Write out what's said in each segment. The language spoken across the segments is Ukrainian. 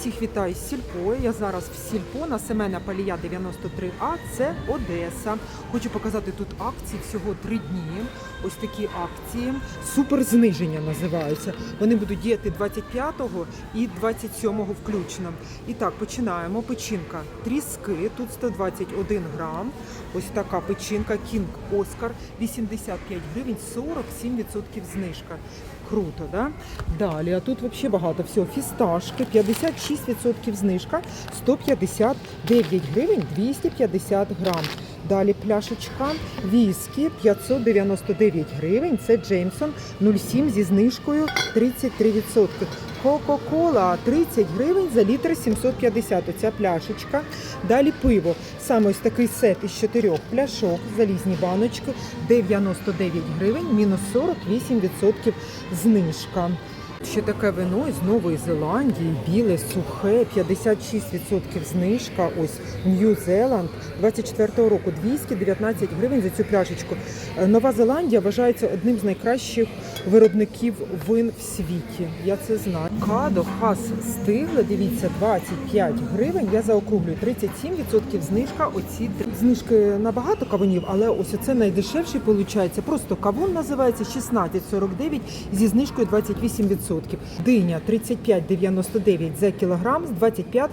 Всіх вітаю з Сільпо. Я зараз в Сільпо на Семена Палія 93А. Це Одеса. Хочу показати тут акції всього три дні. Ось такі акції. Супер зниження називаються. Вони будуть діяти 25-го і 27-го включно. І так, починаємо. Печінка. Тріски. Тут 121 грам. Ось така печінка. Кінг Оскар. 85 гривень, 47% знижка. Круто, да? Далі, а тут взагалі багато всього. Фісташки, 56% знижка, 159 гривень, 250 грам. Далі пляшечка віскі 599 гривень. Це Джеймсон 07 зі знижкою 33%. Кока-кола 30 гривень за літр 750. Оця пляшечка. Далі пиво. Саме ось такий сет із чотирьох пляшок, залізні баночки 99 гривень, мінус 48% знижка. Ще таке вино із Нової Зеландії, біле, сухе, 56% знижка. Ось Нью-Зеланд 24-го року 219 гривень за цю пляшечку. Е, Нова Зеландія вважається одним з найкращих виробників вин в світі. Я це знаю. Кадо хас стигле, дивіться, 25 гривень. Я заокруглюю 37% знижка. Оці знижки набагато кавунів, але ось оце найдешевший виходить. Просто кавун називається 16,49 зі знижкою 28%. Диня 35,99 за кілограм з 25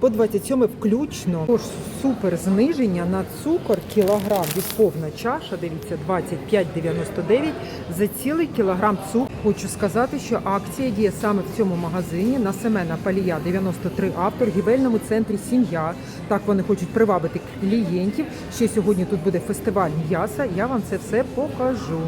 по 27 включно. Тож супер зниження на цукор кілограм від повна чаша. Дивіться, 25,99 за цілий кілограм цукру. Хочу сказати, що акція діє саме в цьому магазині на Семена Палія 93 А в центрі Сім'я. Так вони хочуть привабити клієнтів. Ще сьогодні тут буде фестиваль м'яса. Я вам це все покажу.